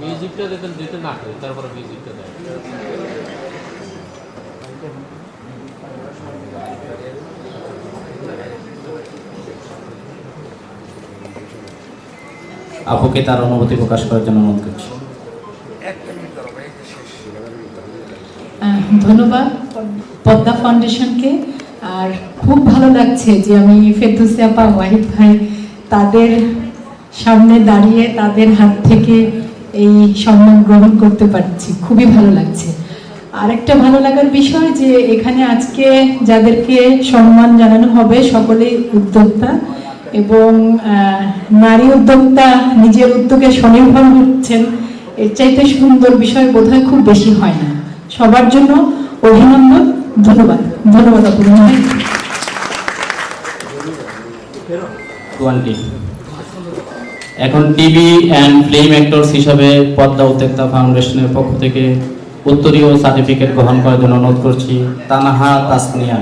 মিউজিকটা যাতে দিতে না করে তারপরে মিউজিকটা দেয়। আপুকে তার অনুভূতি প্রকাশ করার জন্য অনুরোধ করছি। আহ, ধন্যবাদ পদ্মা ফাউন্ডেশনকে। আর খুব ভালো লাগছে যে আমি ফেরদৌসি আপা ওয়াহিদ ভাই তাদের সামনে দাঁড়িয়ে তাদের হাত থেকে এই সম্মান গ্রহণ করতে পারছি। খুবই ভালো লাগছে। আরেকটা ভালো লাগার বিষয় যে এখানে আজকে যাদেরকে সম্মান জানানো হবে সকলেই উদ্যোক্তা এবং নারী উদ্যোক্তা নিজের উদ্যোগে স্বনির্ভর হচ্ছেন, এর চাইতে সুন্দর বিষয় বোধহয় খুব বেশি হয় না। সবার জন্য অভিনন্দন, ধন্যবাদ। ধন্যবাদ টোয়েন্টি এখন টিভি অ্যান্ড ফিল্ম অ্যাক্টরস হিসাবে পদ্মা উদ্যোক্তা ফাউন্ডেশনের পক্ষ থেকে উত্তরীয় সার্টিফিকেট গ্রহণ করার জন্য অনুরোধ করছি। তানাহা তাসনিয়া।